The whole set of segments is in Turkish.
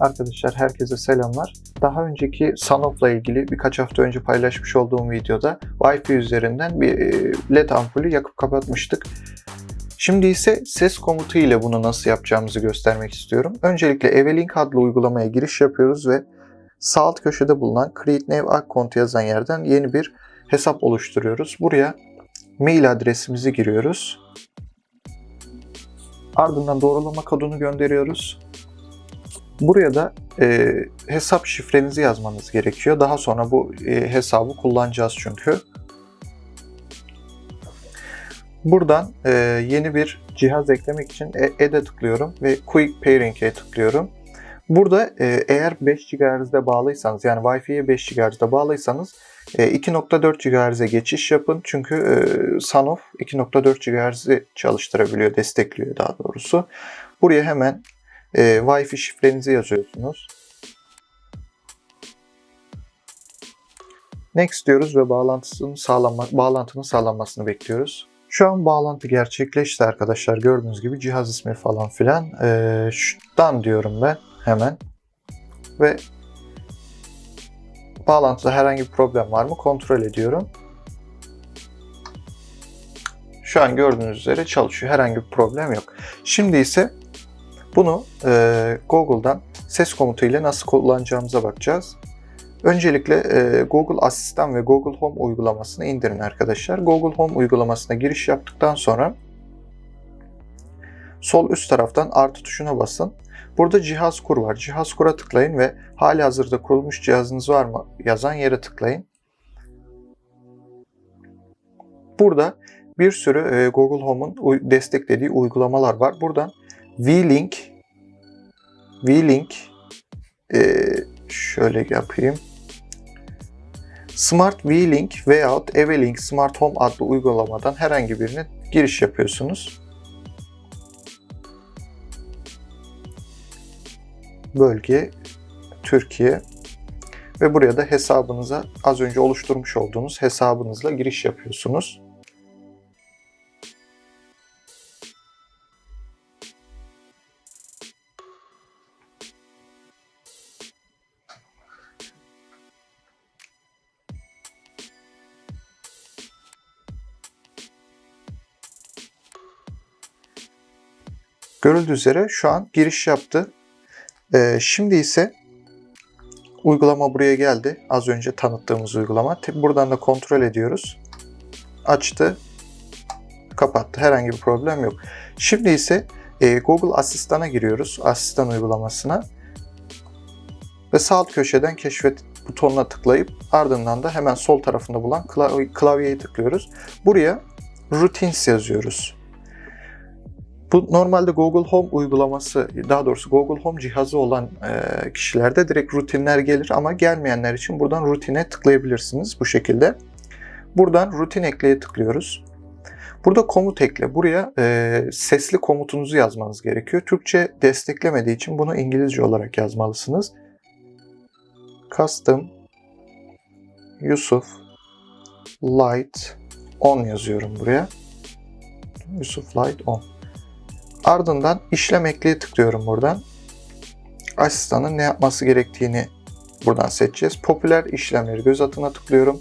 Arkadaşlar herkese selamlar. Daha önceki Sanop'la ilgili birkaç hafta önce paylaşmış olduğum videoda Wi-Fi üzerinden bir e, LED ampulü yakıp kapatmıştık. Şimdi ise ses komutu ile bunu nasıl yapacağımızı göstermek istiyorum. Öncelikle Evelink adlı uygulamaya giriş yapıyoruz ve sağ alt köşede bulunan Create New Account yazan yerden yeni bir hesap oluşturuyoruz. Buraya mail adresimizi giriyoruz. Ardından doğrulama kodunu gönderiyoruz. Buraya da e, hesap şifrenizi yazmanız gerekiyor. Daha sonra bu e, hesabı kullanacağız çünkü. Buradan e, yeni bir cihaz eklemek için e, Add'e tıklıyorum ve Quick Pairing'e tıklıyorum. Burada e, eğer 5 GHz'de bağlıysanız yani Wi-Fi'ye 5 GHz'de bağlıysanız e, 2.4 GHz'e geçiş yapın. Çünkü e, Sanof 2.4 GHz'i çalıştırabiliyor, destekliyor daha doğrusu. Buraya hemen e, Wi-Fi şifrenizi yazıyorsunuz. Next diyoruz ve bağlantısının sağlanma, bağlantının sağlanmasını bekliyoruz. Şu an bağlantı gerçekleşti arkadaşlar. Gördüğünüz gibi cihaz ismi falan filan. Ee, şuradan diyorum ben hemen. Ve bağlantıda herhangi bir problem var mı kontrol ediyorum. Şu an gördüğünüz üzere çalışıyor. Herhangi bir problem yok. Şimdi ise bunu e, Google'dan ses komutu ile nasıl kullanacağımıza bakacağız. Öncelikle e, Google Asistan ve Google Home uygulamasını indirin arkadaşlar. Google Home uygulamasına giriş yaptıktan sonra sol üst taraftan artı tuşuna basın. Burada cihaz kur var. Cihaz kura tıklayın ve hali hazırda kurulmuş cihazınız var mı yazan yere tıklayın. Burada bir sürü e, Google Home'un desteklediği uygulamalar var. Buradan V-Link V-Link e, şöyle yapayım. Smart V-Link veyahut Evelink Smart Home adlı uygulamadan herhangi birine giriş yapıyorsunuz. Bölge Türkiye ve buraya da hesabınıza az önce oluşturmuş olduğunuz hesabınızla giriş yapıyorsunuz. Görüldüğü üzere şu an giriş yaptı. Ee, şimdi ise uygulama buraya geldi. Az önce tanıttığımız uygulama. Buradan da kontrol ediyoruz. Açtı. Kapattı. Herhangi bir problem yok. Şimdi ise e, Google Asistan'a giriyoruz. Asistan uygulamasına. Ve sağ alt köşeden keşfet butonuna tıklayıp ardından da hemen sol tarafında bulunan klavyeyi tıklıyoruz. Buraya routines yazıyoruz. Bu normalde Google Home uygulaması, daha doğrusu Google Home cihazı olan e, kişilerde direkt rutinler gelir ama gelmeyenler için buradan rutine tıklayabilirsiniz bu şekilde. Buradan rutin ekleye tıklıyoruz. Burada komut ekle. Buraya e, sesli komutunuzu yazmanız gerekiyor. Türkçe desteklemediği için bunu İngilizce olarak yazmalısınız. Custom Yusuf Light On yazıyorum buraya. Yusuf Light On. Ardından işlem ekleye tıklıyorum buradan. Asistanın ne yapması gerektiğini buradan seçeceğiz. Popüler işlemleri göz altına tıklıyorum.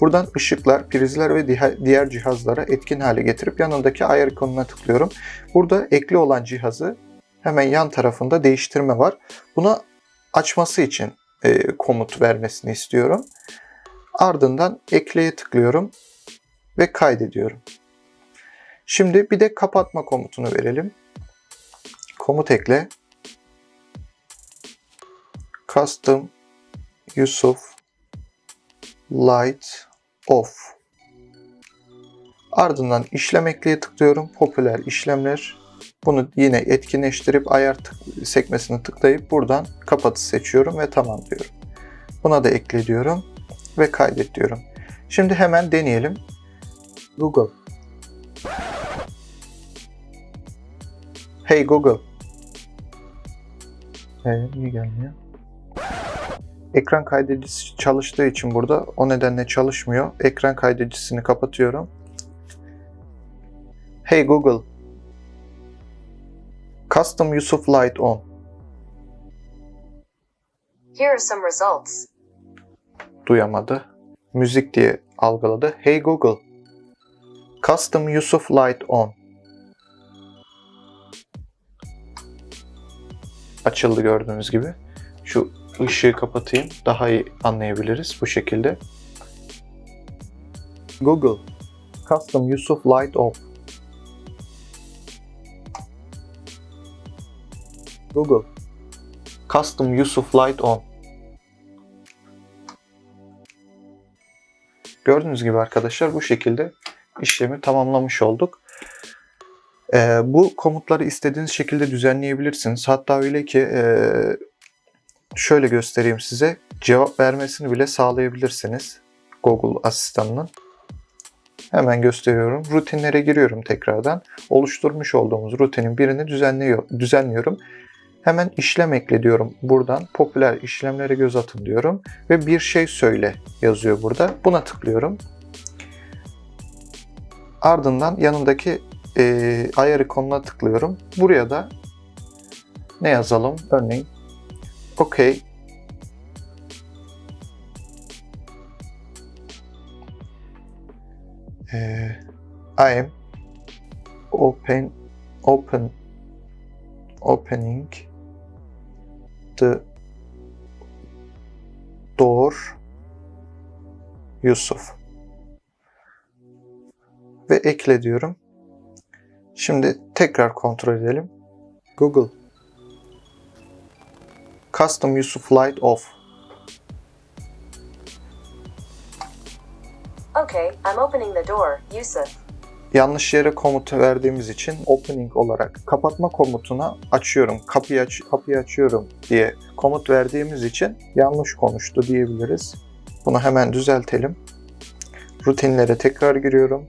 Buradan ışıklar, prizler ve diğer cihazlara etkin hale getirip yanındaki ayar ikonuna tıklıyorum. Burada ekli olan cihazı hemen yan tarafında değiştirme var. Buna açması için e, komut vermesini istiyorum. Ardından ekleye tıklıyorum ve kaydediyorum. Şimdi bir de kapatma komutunu verelim komut ekle custom Yusuf light off ardından işlem ekleye tıklıyorum popüler işlemler bunu yine etkinleştirip ayar tık sekmesini tıklayıp buradan kapatı seçiyorum ve tamam diyorum. Buna da ekle diyorum ve kaydet diyorum. Şimdi hemen deneyelim. Google. Hey Google. Ee, niye gelmiyor? Ekran kaydedicisi çalıştığı için burada o nedenle çalışmıyor. Ekran kaydedicisini kapatıyorum. Hey Google. Custom Yusuf Light on. Here are some results. Duyamadı. Müzik diye algıladı. Hey Google. Custom of light on. Açıldı gördüğünüz gibi. Şu ışığı kapatayım. Daha iyi anlayabiliriz bu şekilde. Google. Custom use of light off. Google. Custom use of light on. Gördüğünüz gibi arkadaşlar bu şekilde işlemi tamamlamış olduk. Ee, bu komutları istediğiniz şekilde düzenleyebilirsiniz. Hatta öyle ki e, şöyle göstereyim size cevap vermesini bile sağlayabilirsiniz Google asistanının. Hemen gösteriyorum. Rutinlere giriyorum tekrardan. Oluşturmuş olduğumuz rutinin birini düzenliyor, düzenliyorum. Hemen işlem ekle diyorum. Buradan popüler işlemlere göz atın diyorum. Ve bir şey söyle yazıyor burada. Buna tıklıyorum. Ardından yanındaki e, ayar ikonuna tıklıyorum. Buraya da ne yazalım? Örneğin OK. E, I open open opening the door Yusuf ve ekle diyorum. Şimdi tekrar kontrol edelim. Google Custom Yusuf Light Off. Okay, I'm opening the door, Yusuf. Yanlış yere komut verdiğimiz için opening olarak kapatma komutuna açıyorum, kapıyı aç kapıyı açıyorum diye komut verdiğimiz için yanlış konuştu diyebiliriz. Bunu hemen düzeltelim. Rutinlere tekrar giriyorum.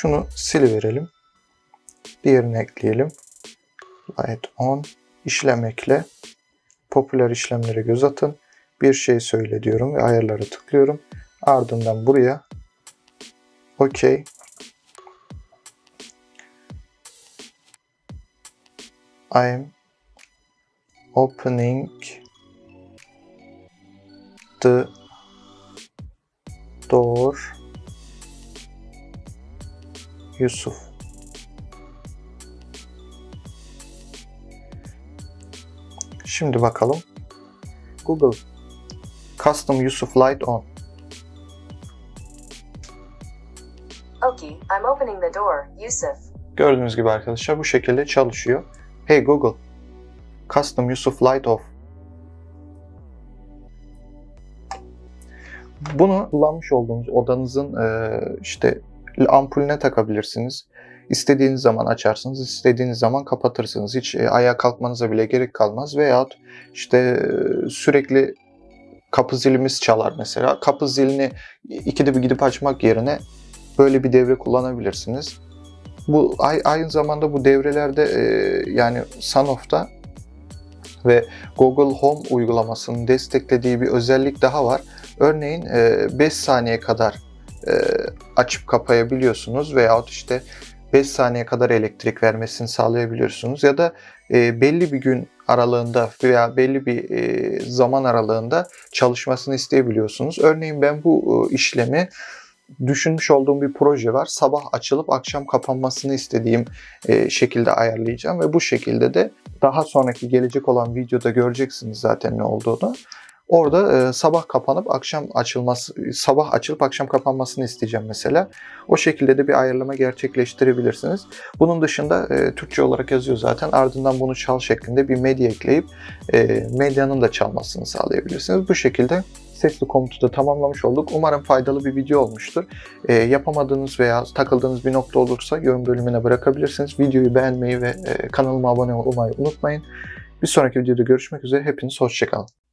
Şunu siliverelim. Diğerini ekleyelim. Light on. İşlem ekle. Popüler işlemlere göz atın. Bir şey söyle diyorum ve ayarlara tıklıyorum. Ardından buraya OK. I'm opening the door Yusuf. Şimdi bakalım. Google Custom Yusuf Light on. Okay, I'm opening the door, Yusuf. Gördüğünüz gibi arkadaşlar bu şekilde çalışıyor. Hey Google, Custom Yusuf Light Off. Bunu kullanmış olduğunuz odanızın e, işte ampulüne takabilirsiniz. İstediğiniz zaman açarsınız, istediğiniz zaman kapatırsınız. Hiç e, ayağa kalkmanıza bile gerek kalmaz. Veyahut işte e, sürekli kapı zilimiz çalar mesela. Kapı zilini ikide bir gidip açmak yerine böyle bir devre kullanabilirsiniz. Bu aynı zamanda bu devrelerde e, yani Sanofi'da ve Google Home uygulamasının desteklediği bir özellik daha var. Örneğin 5 saniye kadar e, açıp kapayabiliyorsunuz veyahut işte 5 saniye kadar elektrik vermesini sağlayabiliyorsunuz ya da e, belli bir gün aralığında veya belli bir zaman aralığında çalışmasını isteyebiliyorsunuz. Örneğin ben bu işlemi düşünmüş olduğum bir proje var. Sabah açılıp akşam kapanmasını istediğim e, şekilde ayarlayacağım ve bu şekilde de daha sonraki gelecek olan videoda göreceksiniz zaten ne olduğunu. Orada e, sabah kapanıp akşam açılması, sabah açılıp akşam kapanmasını isteyeceğim mesela. O şekilde de bir ayarlama gerçekleştirebilirsiniz. Bunun dışında e, Türkçe olarak yazıyor zaten. Ardından bunu çal şeklinde bir medya ekleyip e, medyanın da çalmasını sağlayabilirsiniz. Bu şekilde sesli komutu da tamamlamış olduk. Umarım faydalı bir video olmuştur. E, yapamadığınız veya takıldığınız bir nokta olursa yorum bölümüne bırakabilirsiniz. Videoyu beğenmeyi ve e, kanalıma abone olmayı unutmayın. Bir sonraki videoda görüşmek üzere. Hepiniz hoşçakalın.